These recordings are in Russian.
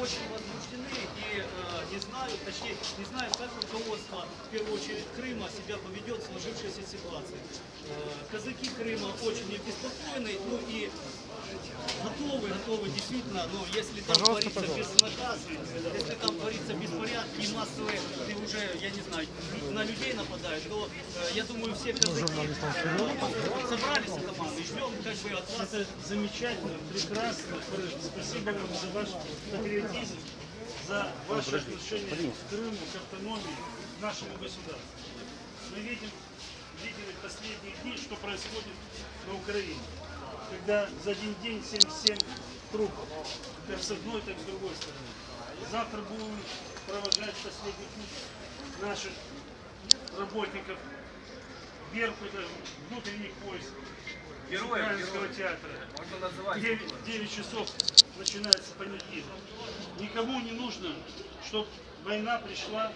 очень возбуждены и э, не знаю, точнее, не знаю, как руководство, в первую очередь, Крыма себя поведет в сложившейся ситуации. Э, казаки Крыма очень обеспокоены, ну и готовы, готовы действительно, но если там творится безнаказанность, если я не знаю, на людей нападают, то э, я думаю, все казаки собрались в команду и ждем как бы от вас Это замечательно, прекрасно. Спасибо вам за ваш патриотизм, за ваше отношение к Крыму, к автономии, к нашему государству. Мы видим, видели последние дни, что происходит на Украине. Когда за один день 77 трупов, как с одной, так и с другой стороны. Завтра будем провожать последний путь наших работников Беркута, внутренних войск, Украинского театра. 9, 9 часов начинается панихида. Никому не нужно, чтобы война пришла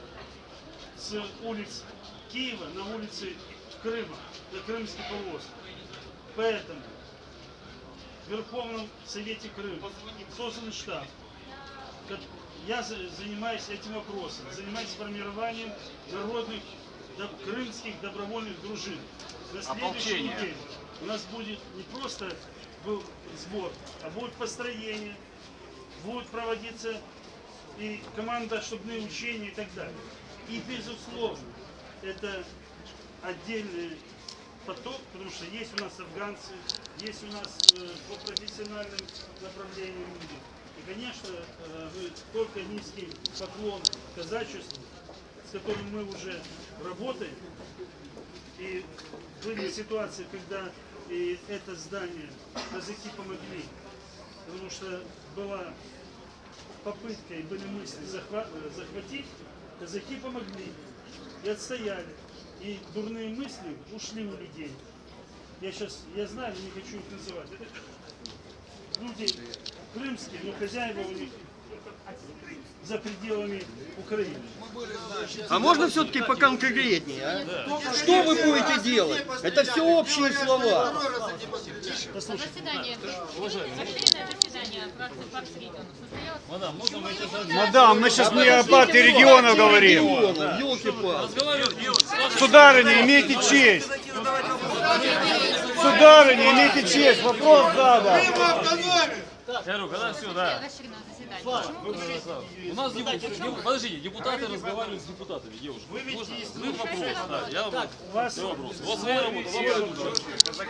с улиц Киева на улицы Крыма, на Крымский полуостров. Поэтому в Верховном Совете Крыма создан штаб. Я за- занимаюсь этим вопросом, занимаюсь формированием народных доб- крымских добровольных дружин. На следующей неделе у нас будет не просто был сбор, а будет построение, будут проводиться и командно-штабные учения и так далее. И безусловно, это отдельный поток, потому что есть у нас афганцы, есть у нас э, по профессиональным направлениям люди. И, конечно, э, только низкий поклон казачеству, с которым мы уже работаем. И были ситуации, когда и это здание казаки помогли, потому что была попытка и были мысли э, захватить, казаки помогли и отстояли. И дурные мысли ушли у людей. Я сейчас, я знаю, не хочу их называть. Это люди крымские, но хозяева у них за пределами Украины. А можно все-таки поконкретнее, а? Что вы будете делать? Это все общие слова. Послушайте, региона состоялось. Мадам, мы сейчас не о партии регионов говорим. Сударыня, имейте честь. Сударыня, имейте честь. Вопрос задан. Я говорю, когда все, да. Заседание. У нас депу- подождите, депутаты разговаривают с депутатами, девушка. Можно? Ну, вопрос, да. Я вам вас все вопрос. Вас своя работа, вам.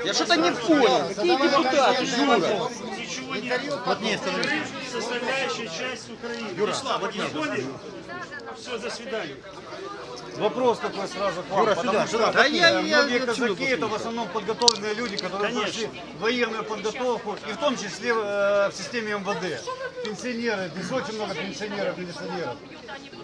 Я что-то не понял. Какие депутаты, Юра? ничего нет. Крым составляющая часть Украины. Юра, Все, до свидания. Вопрос такой сразу к вам, потому что Да я- я многие отсюда казаки это в основном подготовленные люди, которые Конечно. прошли военную подготовку, и в том числе э, в системе МВД. Пенсионеры, здесь очень много пенсионеров, пенсионеров.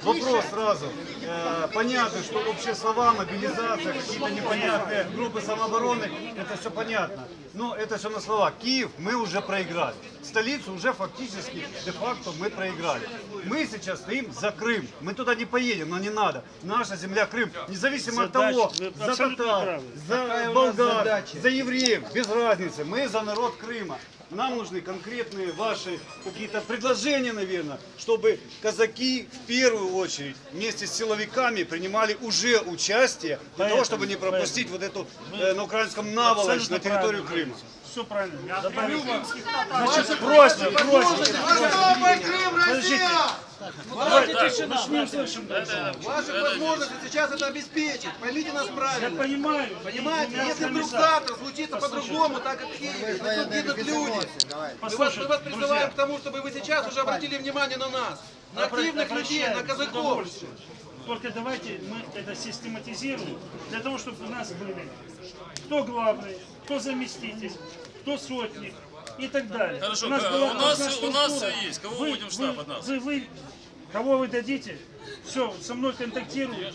Вопрос сразу. Э, понятно, что общие слова, мобилизация, какие-то непонятные группы самообороны, это все понятно. Но это все на слова. Киев мы уже проиграли. Столицу уже фактически, де-факто мы проиграли. Мы сейчас стоим за Крым. Мы туда не поедем, но не надо. Наша земля Крым. Независимо от Задача, того, вы за татар, за болгар, за евреев, без разницы. Мы за народ Крыма. Нам нужны конкретные ваши какие-то предложения, наверное, чтобы казаки в первую очередь вместе с силовиками принимали уже участие для того, чтобы не пропустить вот эту э, на украинском наволочь на территорию Крыма. Все правильно. Значит, просьба, просьба. Подождите. Давайте, начнем с нашим дальше. Ваши возможности сейчас это обеспечить. Поймите нас Я правильно. понимаю. Понимаете, если вдруг завтра случится по-другому, так как гибнут люди. Мы вас, мы вас призываем к тому, чтобы вы сейчас уже обратили внимание на нас, на активных людей, на казаков. Только давайте мы это систематизируем, для того, чтобы у нас были кто главный, кто заместитель, кто сотник и так далее. Хорошо, была у нас- одна у нас структура. всё есть. Кого Вы- будем штаб вы- от нас? Вы, вы, кого вы дадите, все, со мной контактируют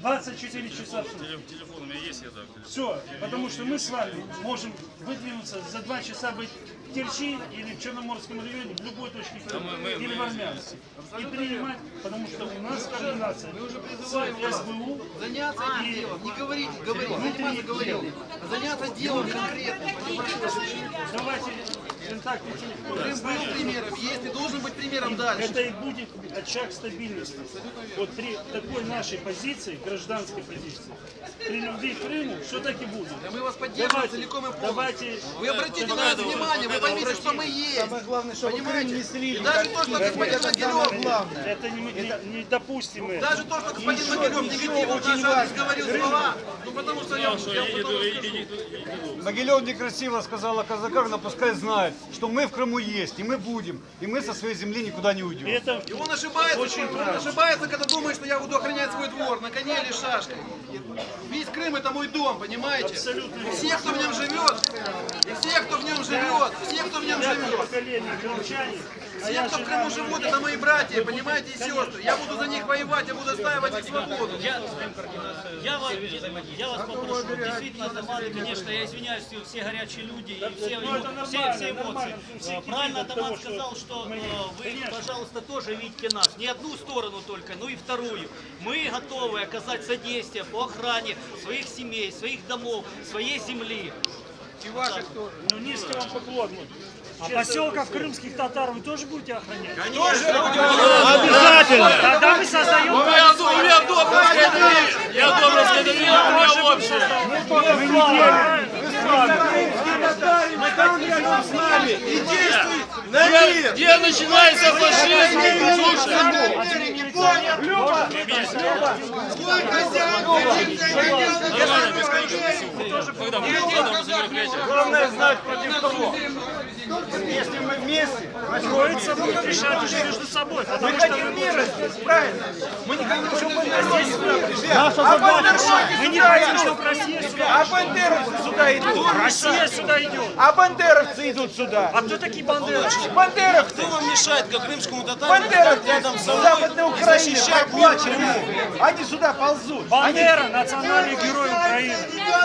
24 часа в сутки. Теле- Телефон у меня есть, я так. Все, потому что мы с вами можем выдвинуться за два часа быть в Керчи или в Черноморском районе, в любой точке Крыма, мы- мы- или в мы- Армянске. И принимать, потому что у нас координация Мы уже призываем вас СБУ заняться делом. Не говорить, говорить, заниматься говорить, а заняться делом понимаете? Давайте контактный телефон. Крым был примером, есть и должен быть примером дальше. Это и будет очаг стабильности. Вот при такой нашей позиции, гражданской позиции, при любви к Крыму, все так и будет. Да мы вас поддерживаем целиком и полностью. давайте, Вы обратите на нас внимание, вы поймите, что мы есть. Понимаете? И даже то, что господин Могилев, это не, не, недопустимо. даже то, что господин Могилев негативно в наш адрес говорил слова, ну потому что я, я потом- Могилев некрасиво сказал о казаках, но пускай знает, что мы в Крыму есть, и мы будем, и мы со своей земли никуда не уйдем. Это И он ошибается, Очень он правильно. ошибается, когда думает, что я буду охранять свой двор на коне или шашкой. Весь Крым это мой дом, понимаете? Абсолютно И все, кто в нем живет, и все, кто в нем живет, все, кто в нем живет, поколение все, я кто в Крыму живут, это мои братья, понимаете, и сестры. Я буду за них воевать, я буду отстаивать их свободу. Я, я, вас, я вас попрошу, действительно, Тамара, конечно, я извиняюсь, все горячие люди и все, ну, эмо- все, все эмоции. Все Правильно что сказал, что э, вы, пожалуйста, тоже видите нас. Не одну сторону только, но и вторую. Мы готовы оказать содействие по охране своих семей, своих домов, своей земли. Ну, низкий вам поклон. А поселков крымских татар вы тоже будете охранять? Обязательно! Тогда мы создаем У меня дом, у меня дом раскадровик. Я дом раскадровик, у меня общее. Где, где начинается фашизм? Слушай. Когда мы ладно, за мероприятие. Главное знать против кого. Если мы вместе, строиться, будут решать уже между собой. Потому что мира здесь, правильно? Мы не хотим, чтобы Наша задача. мы не хотим, чтобы Россия сюда А бандеровцы сюда идут. Россия сюда идет. А бандеровцы идут сюда. А кто такие бандеровцы? Бандеровцы. Кто вам мешает, как крымскому татарину, Бандеровцы с Западной Украины проплачены. Они сюда ползут. Бандера, национальный герой Украины.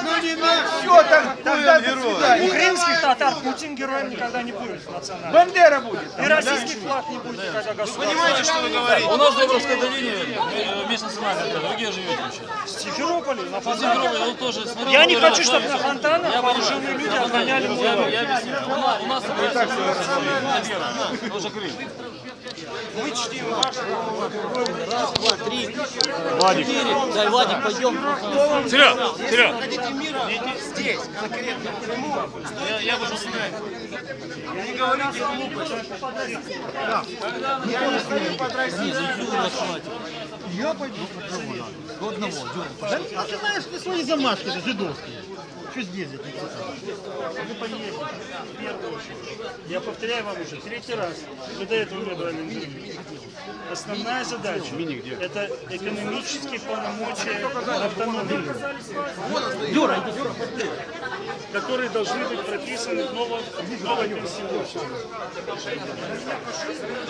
Ну не на все, так, тогда до У свидания. крымских татар Путин героем никогда не будет национальным. Бандера будет. И российский флаг не будет никогда государственным. Понимаете, что вы говорите? У нас дом раскадровик, э, межнациональный. Вы где живете вообще? В Симферополе, на смотрел. Я не хочу, чтобы на фонтанах вооруженные люди охраняли мой я объясню. У нас, у нас так все Тоже Крым. Дай, Владик, пойдем. Серег, Серег. Хотите мира здесь, конкретно Крыму, я, я бы с нами. Не говорите глупость. Я пойду по кого надо. До одного. Да, а ты знаешь, ты свои замашки же жидовские. Что ездить? Мы поедем, в первую очередь. Я повторяю вам уже третий раз. Вы до этого не брали мини. Основная задача – это экономические полномочия автономии, которые должны быть прописаны в новом, в новой Конституции.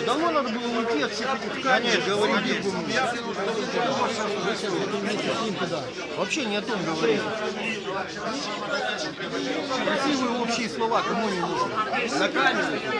Давно надо было уйти от всех этих камер, говорить Вообще не о том говорить. Красивые общие слова кому не нужны. На камеру.